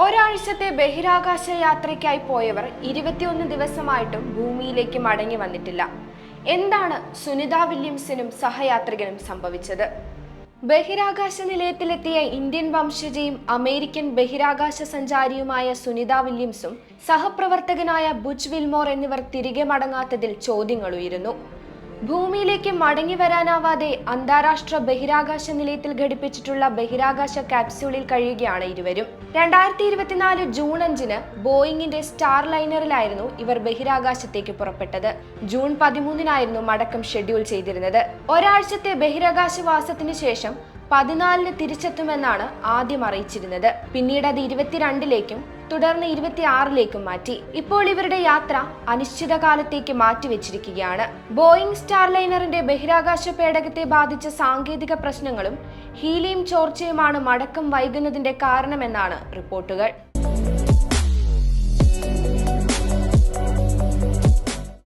ഒരാഴ്ചത്തെ ബഹിരാകാശ യാത്രയ്ക്കായി പോയവർ ഇരുപത്തിയൊന്ന് ദിവസമായിട്ടും ഭൂമിയിലേക്ക് മടങ്ങി വന്നിട്ടില്ല. എന്താണ് സുനിത വില്യംസിനും സഹയാത്രികനും സംഭവിച്ചത്? ബഹിരാകാശ നിലയത്തിലെത്തിയ ഇന്ത്യൻ വംശജയും അമേരിക്കൻ ബഹിരാകാശ സഞ്ചാരിയുമായ സുനിത വില്യംസും സഹപ്രവർത്തകനായ ബുച്ച് വിൽമോർ എന്നിവർ തിരികെ മടങ്ങാത്തതിൽ ചോദ്യങ്ങൾ ഉയരുന്നു ഭൂമിയിലേക്ക് മടങ്ങി വരാനാവാതെ അന്താരാഷ്ട്ര ബഹിരാകാശ നിലയത്തിൽ ഘടിപ്പിച്ചിട്ടുള്ള ബഹിരാകാശ കാപ്സ്യൂളിൽ കഴിയുകയാണ് ഇരുവരും. രണ്ടായിരത്തി ഇരുപത്തിനാല് ജൂൺ അഞ്ചിന് ബോയിങ്ങിന്റെ സ്റ്റാർ ലൈനറിലായിരുന്നു ഇവർ ബഹിരാകാശത്തേക്ക് പുറപ്പെട്ടത്. ജൂൺ പതിമൂന്നിനായിരുന്നു മടക്കം ഷെഡ്യൂൾ ചെയ്തിരുന്നത്. ഒരാഴ്ചത്തെ ബഹിരാകാശവാസത്തിന് ശേഷം പതിനാലിന് തിരിച്ചെത്തുമെന്നാണ് ആദ്യം അറിയിച്ചിരുന്നത്. പിന്നീട് അത് ഇരുപത്തിരണ്ടിലേക്കും തുടർന്ന് ഇരുപത്തിയാറിലേക്കും മാറ്റി. ഇപ്പോൾ ഇവരുടെ യാത്ര അനിശ്ചിതകാലത്തേക്ക് മാറ്റിവെച്ചിരിക്കുകയാണ്. ബോയിങ് സ്റ്റാർലൈനറിന്റെ ബഹിരാകാശ പേടകത്തെ ബാധിച്ച സാങ്കേതിക പ്രശ്നങ്ങളും ഹീലിയം ചോർച്ചയുമാണ് മടക്കം വൈകുന്നതിന്റെ കാരണമെന്നാണ് റിപ്പോർട്ടുകൾ.